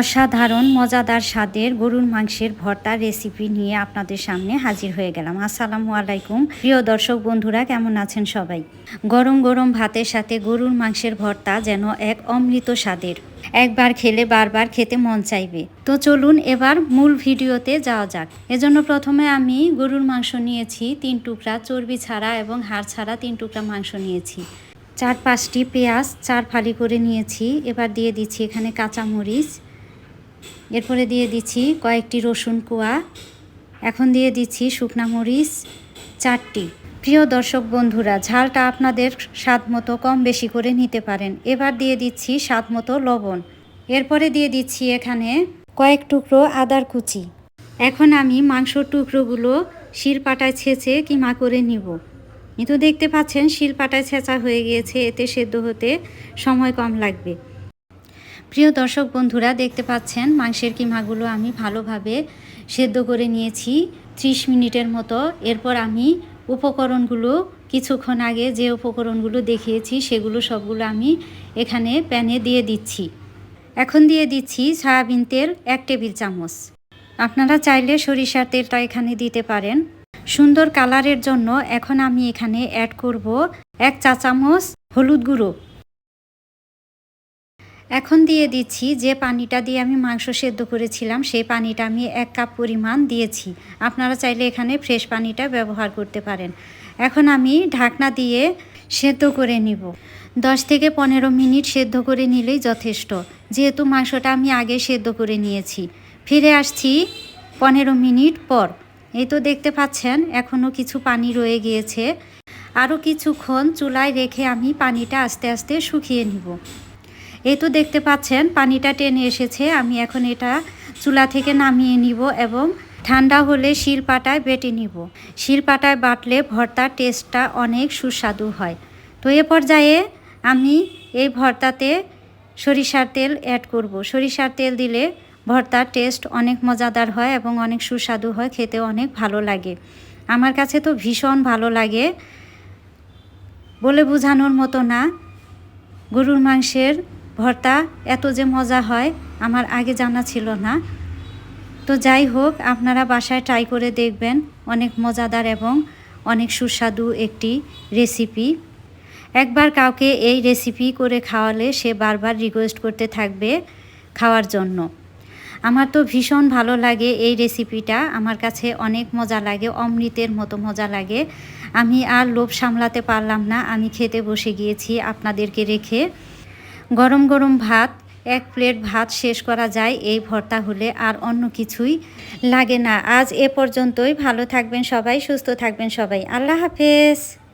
অসাধারণ, মজাদার স্বাদের গরুর মাংসের ভর্তা রেসিপি নিয়ে আপনাদের সামনে হাজির হয়ে গেলাম। আসসালামু আলাইকুম। প্রিয় দর্শক বন্ধুরা, কেমন আছেন সবাই? গরম গরম ভাতের সাথে গরুর মাংসের ভর্তা যেন এক অমৃত স্বাদের। একবার খেলে বারবার খেতে মন চাইবে। তো চলুন এবার মূল ভিডিওতে যাওয়া যাক। এজন্য প্রথমে আমি গরুর মাংস নিয়েছি, তিন টুকরা চর্বি ছাড়া এবং হাড় ছাড়া তিন টুকরা মাংস নিয়েছি। চার পাঁচটি পেঁয়াজ, চার ফালি করে নিয়েছি। এবার দিয়ে দিচ্ছি এখানে কাঁচামরিচ এরপরে দিয়ে দিচ্ছি কয়েকটি রসুন কোয়া। এখন দিয়ে দিচ্ছি শুকনা মরিচ, চারটি। প্রিয় দর্শক বন্ধুরা, ঝালটা আপনাদের স্বাদ মতো কম বেশি করে নিতে পারেন। এবার দিয়ে দিচ্ছি স্বাদ মতো লবণ। এরপরে দিয়ে দিচ্ছি এখানে কয়েক টুকরো আদার কুচি। এখন আমি মাংসর টুকরোগুলো শিলপাটায় ছেঁচে কিমা করে নিব। কিন্তু দেখতে পাচ্ছেন, শিলপাটায় ছেঁচা হয়ে গিয়েছে, এতে সেদ্ধ হতে সময় কম লাগবে। প্রিয় দর্শক বন্ধুরা, দেখতে পাচ্ছেন মাংসের কিমাগুলো আমি ভালোভাবে সেদ্ধ করে নিয়েছি ত্রিশ মিনিটের মতো। এরপর আমি উপকরণগুলো, কিছুক্ষণ আগে যে উপকরণগুলো দেখিয়েছি সেগুলো সবগুলো আমি এখানে প্যানে দিয়ে দিচ্ছি। এখন দিয়ে দিচ্ছি সয়াবিন তেল এক টেবিল চামচ। আপনারা চাইলে সরিষার তেলটা এখানে দিতে পারেন। সুন্দর কালারের জন্য এখন আমি এখানে অ্যাড করব এক চা চামচ হলুদ গুঁড়ো। এখন দিয়ে দিচ্ছি যে পানিটা দিয়ে আমি মাংস সেদ্ধ করেছিলাম, সেই পানিটা আমি এক কাপ পরিমাণ দিয়েছি। আপনারা চাইলে এখানে ফ্রেশ পানিটা ব্যবহার করতে পারেন। এখন আমি ঢাকনা দিয়ে সেদ্ধ করে নিব। দশ থেকে পনেরো মিনিট সেদ্ধ করে নিলেই যথেষ্ট। যেহেতু মাংসটা আমি আগে সেদ্ধ করে নিয়েছি। ফিরে আসছি পনেরো মিনিট পর। এই তো দেখতে পাচ্ছেন এখনও কিছু পানি রয়ে গিয়েছে। আরও কিছুক্ষণ চুলায় রেখে আমি পানিটা আস্তে আস্তে শুকিয়ে নিব। এই তো দেখতে পাচ্ছেন, পানিটা টেনে এসেছে। আমি এখন এটা চুলা থেকে নামিয়ে নিব এবং ঠান্ডা হলে শিলপাটায় বেটে নিব। শিলপাটায় বাটলে ভর্তার টেস্টটা অনেক সুস্বাদু হয়। তো এ পর্যায়ে আমি এই ভর্তাতে সরিষার তেল অ্যাড করব। সরিষার তেল দিলে ভর্তার টেস্ট অনেক মজাদার হয় এবং অনেক সুস্বাদু হয় খেতে অনেক ভালো লাগে। আমার কাছে তো ভীষণ ভালো লাগে বলে বোঝানোর মতো না। গরুর মাংসের ভর্তা, এত যে মজা হয়, আমার আগে জানা ছিল না। তো যাই হোক, আপনারা বাসায় ট্রাই করে দেখবেন, অনেক মজাদার এবং অনেক সুস্বাদু একটি রেসিপি একবার কাউকে এই রেসিপি করে খাওয়ালে সে বারবার রিকোয়েস্ট করতে থাকবে খাওয়ার জন্য। আমার তো ভীষণ ভালো লাগে এই রেসিপিটা আমার কাছে অনেক মজা লাগে, অমৃতের মতো মজা লাগে। আমি আর লোভ সামলাতে পারলাম না, আমি খেতে বসে গিয়েছি আপনাদেরকে রেখে। গরম গরম ভাত, এক প্লেট ভাত শেষ করা যায়, এই ভর্তা হলে আর অন্য কিছুই লাগে না। আজ এ পর্যন্তই। ভালো থাকবেন সবাই, সুস্থ থাকবেন সবাই। আল্লাহ হাফেজ।